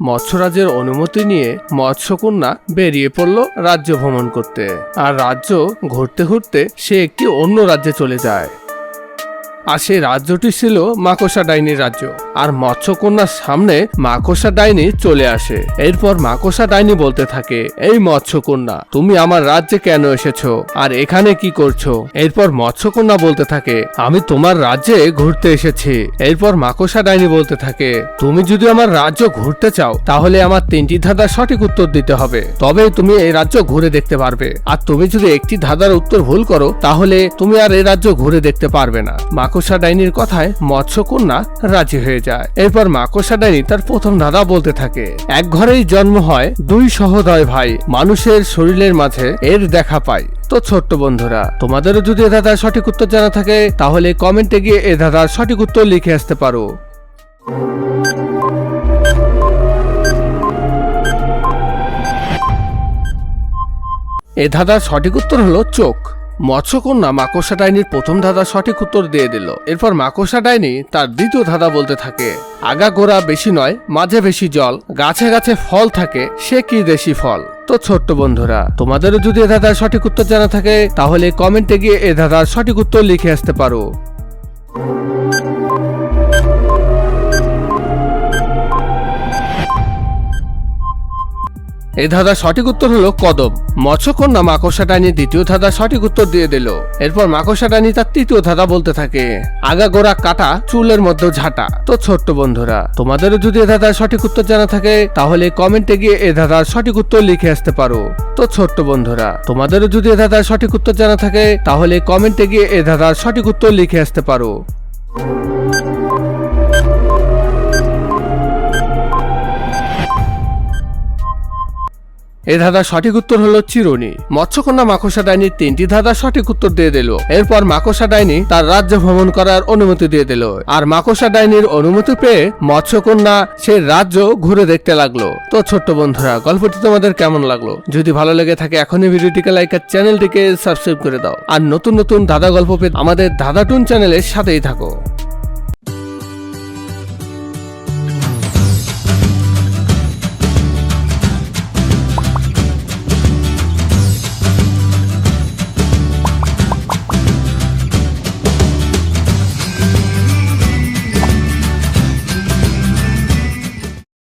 মৎস্যরাজের অনুমতি নিয়ে মৎস্যকন্যা বেরিয়ে পড়ল রাজ্য ভ্রমণ করতে। আর রাজ্য ঘুরতে ঘুরতে সে একটি অন্য রাজ্যে চলে যায়। আর সেই রাজ্যটি ছিল মাকড়সা ডাইনির রাজ্য। আর মৎস্যকন্যার সামনে মাকড়সা ডাইনি চলে আসে। এরপর মাকড়সা ডাইনি বলতে থাকে, এই মৎস্যকন্যা, তুমি আমার রাজ্যে কেন এসেছ? আর এখানে কি করছ? এরপর মৎস্যকন্যা বলতে থাকে, আমি তোমার রাজ্যে ঘুরতে এসেছি। এরপর মাকড়সা ডাইনি বলতে থাকে, তুমি যদি আমার রাজ্য ঘুরতে চাও, তাহলে আমার তিনটি ধাঁধার সঠিক উত্তর দিতে হবে। তবে তুমি এই রাজ্য ঘুরে দেখতে পারবে। আর তুমি যদি একটি ধাঁধার উত্তর ভুল করো, তাহলে তুমি আর এই রাজ্য ঘুরে দেখতে পারবে না। মাকড়সা ডাইনির কথায় মৎস্যকন্যা রাজি হয়ে যায়। এরপর মাকড়সা ডাইনি তার প্রথম ধাঁধা বলতে থাকে, এক ঘরেই জন্ম হয় দুই সহোদয় ভাই, মানুষের শরীরের মাঝে এর দেখা পায় তো ছোট্ট বন্ধুরা, তোমাদেরও যদি এ দাদার সঠিক উত্তর জানা থাকে, তাহলে কমেন্টে গিয়ে এ ধাঁধার সঠিক উত্তর লিখে আসতে পারো। এ ধাঁধার সঠিক উত্তর হলো চোখ। মৎস্যকন্যা মাকসা ডাইনির প্রথম ধাঁধা সঠিক উত্তর দিয়ে দিল। এরপর মাকসা ডাইনি তার দ্বিতীয় ধাঁধা বলতে থাকে। আগা গোড়া বেশি নয়, মাঝে বেশি জল, গাছে গাছে ফল থাকে, সে কি দেশি ফল? তো ছোট্ট বন্ধুরা, তোমাদেরও যদি এ ধাঁধার সঠিক উত্তর জানা থাকে, তাহলে কমেন্টে গিয়ে এ ধাঁধার সঠিক উত্তর লিখে আসতে পারো। এই ধাঁধার সঠিক উত্তর হলো কদম। মৎস্যকন্যা মাকড়সা টানি দ্বিতীয় ধাঁধার সঠিক উত্তর দিয়ে দিল। এরপর মাকড়সা ডাইনি তার তৃতীয় ধাঁধা বলতে থাকে। আগা গোড়া কাটা চুলের মধ্যে ঝাঁটা। তো ছোট্ট বন্ধুরা, তোমাদেরও যদি এ ধাঁধার সঠিক উত্তর জানা থাকে, তাহলে কমেন্টে গিয়ে এ ধাঁধার সঠিক উত্তর লিখে আসতে পারো। তো ছোট্ট বন্ধুরা, তোমাদেরও যদি এ ধাঁধার সঠিক উত্তর জানা থাকে, তাহলে কমেন্টে গিয়ে এ ধাঁধার সঠিক উত্তর লিখে আসতে পারো। এই ধাঁধার সঠিক উত্তর হলো চিরুনি। মৎস্যকন্যা মাকড়সা ডাইনি তিনটি ধাঁধার সঠিক উত্তর দিয়ে দিল। এরপর মাকড়সা ডাইনি তার রাজ্য ভ্রমণ করার অনুমতি দিয়ে দিল। আর মাকসা ডাইনির অনুমতি পেয়ে মৎস্যকন্যা সে রাজ্য ঘুরে দেখতে লাগল। তো ছোট্ট বন্ধুরা, গল্পটি তোমাদের কেমন লাগল? যদি ভালো লেগে থাকে, এখনই ভিডিওটিকে লাইক আর চ্যানেলটিকে সাবস্ক্রাইব করে দাও। আর নতুন নতুন দাদা গল্প পেতে আমাদের দাদাটুন চ্যানেলের সাথেই থাকো।